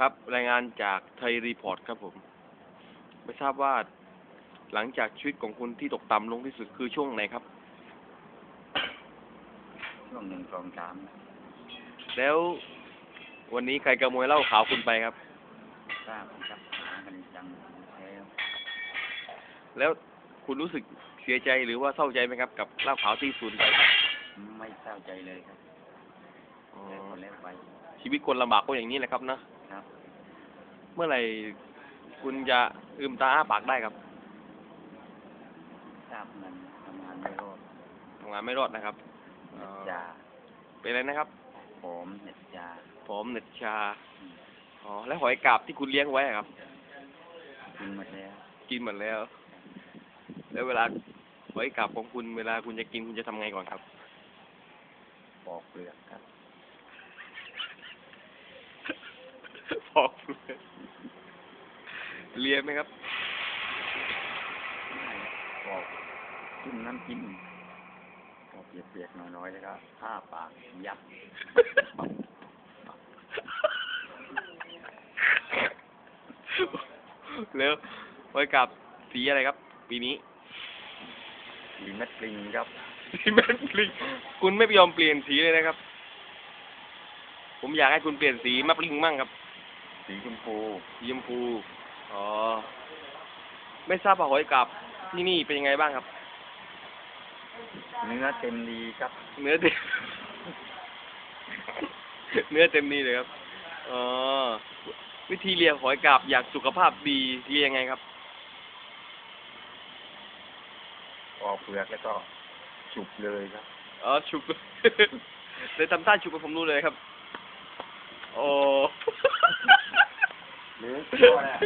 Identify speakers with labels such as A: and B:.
A: ครับรายงานจากไทยรีพอร์ตครับผม ไม่ทราบว่าหลังจากชีวิตของคุณที่ตกต่ำลงที่สุดคือช่วงไหนครับ
B: ช่วงหนึ่งสองสาม
A: แล้ววันนี้ใครขโมยเหล้าขาวคุณไปครับ
B: ทราบครับหากันจังแล้ว
A: แล้วคุณรู้สึกเสียใจหรือว่าเศร้าใจไหมครับ กับเหล้าขาวที่สูญไป
B: ไม่เศร้าใจเลยครับ
A: อ๋อ
B: แล้วคนแล้วไป
A: ชีวิตคนลำบากก็อย่างนี้แหละครับนะครับ เมื่อไหร่คุณจะลืมตาอ้าปากได้ครับ
B: ทราบเงินทำงานไม่รอด
A: ทำงานไม่รอดนะครับเอ่
B: เน็ต
A: อยาเป็นอะไรนะครับ
B: ผมเน็ตยา
A: ผมเน็ตชา
B: อืม
A: อ๋อ แล้วหอยกาบที่คุณเลี้ยงไว้อะครับ
B: กินหมดแล้ว
A: กินหมดแล้ว แล้วเวลาหอยกาบของคุณ เวลาคุณจะกินคุณจะทำไงก่อนครับ
B: ปอกเปลือกครับ
A: บอกเลย เลียไหมครับ
B: ปอกจิ้มน้ำจิ้มปอกเปียกๆน้อยๆแล้วก็ผ้าปากยัด
A: แล้วหอยกาบสีอะไรครับ ปีนี้
B: สีเม็ดปลิงครับ
A: สีแมนปลิงคุณไม่ยอมเปลี่ยนสีเลยนะครับ ผมอยากให้คุณเปลี่ยนสีมะปลิงมั่งครับ
B: สีชมพู
A: สีชมพู อ๋อ ไม่ทราบว่าหอยกาบที่นี่เป็นยังไงบ้างครับ
B: เนื้อเต็มดีครับ
A: เนื้อเต็ม เนื้อเต็มนี่เลยครับ อ๋อ วิธีเลี้ยงหอยกาบอยากสุขภาพดีเลี้ยงยังไงครับ
B: ปอกเปลือกแล้วก็ฉุบเลยครับ
A: อ๋อฉุบ เลยทำท่าฉุบให้ผมดูเลยครับ โอ้
B: หรือตัวแหละ